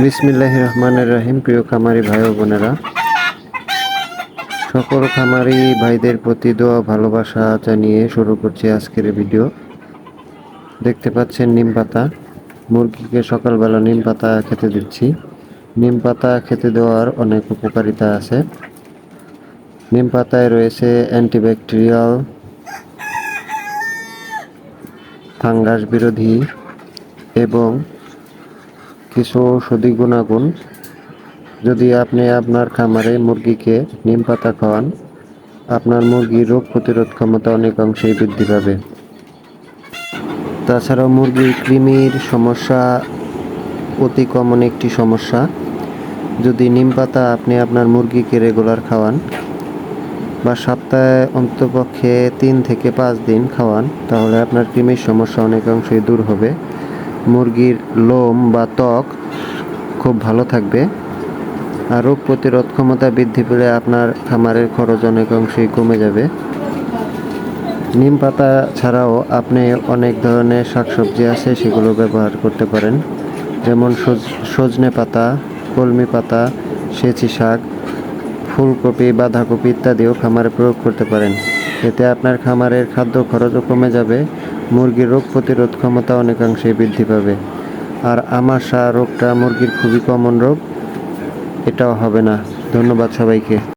বিসমিল্লাহ রহমানের রহিম, প্রিয় খামারি ভাই বোনেরা। সকল খামারি ভাইদের প্রতি দোয়া, ভালোবাসা জানিয়ে শুরু করছি আজকের ভিডিও। দেখতে পাচ্ছেন নিম পাতা। মুরগিকে সকালবেলা নিম পাতা খেতে দিচ্ছি। নিম পাতা খেতে দেওয়ার অনেক উপকারিতা আছে। নিম পাতায় রয়েছে অ্যান্টিব্যাকটেরিয়াল, ফাঙ্গাস বিরোধী এবং কিছু ঔষধি গুণাগুণ। যদি আপনি আপনার খামারে মুরগিকে নিম পাতা খাওয়ান, আপনার মুরগির রোগ প্রতিরোধ ক্ষমতা অনেকাংশেই বৃদ্ধি পাবে। তাছাড়াও মুরগির কৃমির সমস্যা অতি কমন একটি সমস্যা। যদি নিম পাতা আপনি আপনার মুরগিকে রেগুলার খাওয়ান বা সপ্তাহে অন্তপক্ষে তিন থেকে পাঁচ দিন খাওয়ান, তাহলে আপনার কৃমির সমস্যা অনেকাংশই দূর হবে। মুরগির লোম বা ত্বক খুব ভালো থাকবে আর রোগ প্রতিরোধ ক্ষমতা বৃদ্ধি পেলে আপনার খামারের খরচ অনেক অনেকাংশেই কমে যাবে। নিম পাতা ছাড়াও আপনি অনেক ধরনের শাকসবজি আছে, সেগুলো ব্যবহার করতে পারেন। যেমন সজ- সজনে পাতা, কলমি পাতা, সেচি শাক, ফুলকপি, বাঁধাকপি ইত্যাদিও খামারে প্রয়োগ করতে পারেন। এতে আপনার খামারের খাদ্য খরচও কমে যাবে মুরগির রোগ প্রতিরোধ ক্ষমতা অনেকাংশে বৃদ্ধি পাবে। আর আমাশা রোগটা মুরগির খুবই কমন রোগ, এটাও হবে না। ধন্যবাদ সবাইকে।